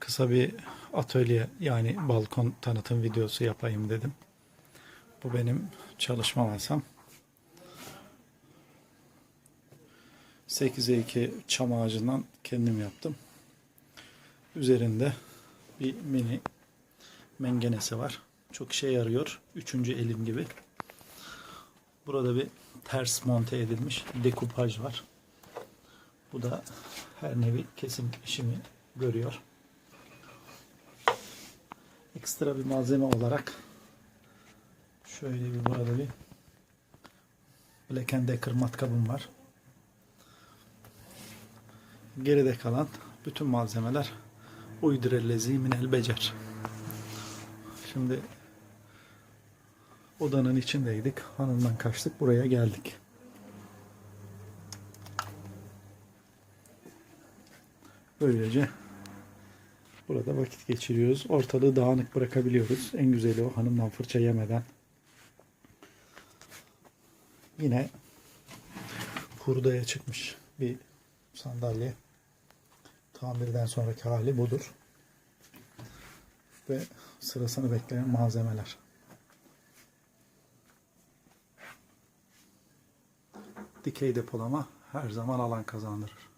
kısa bir atölye yani balkon tanıtım videosu yapayım dedim. Bu benim çalışma masam. 8'e 2 çam ağacından kendim yaptım. Üzerinde bir mini mengenesi var. Çok işe yarıyor. Üçüncü elim gibi. Burada bir ters monte edilmiş dekupaj var. Bu da her nevi kesim işimi görüyor. Ekstra bir malzeme olarak şöyle bir burada bir Black Decker matkabım var. Geride kalan bütün malzemeler uydurellezi minel becer. Şimdi odanın içindeydik. Hanımdan kaçtık. Buraya geldik. Böylece burada vakit geçiriyoruz. Ortalığı dağınık bırakabiliyoruz. En güzeli o hanımdan fırça yemeden. Yine hurdaya çıkmış bir sandalye. Tamirden sonraki hali budur. Ve sırasını bekleyen malzemeler. Dikey depolama her zaman alan kazandırır.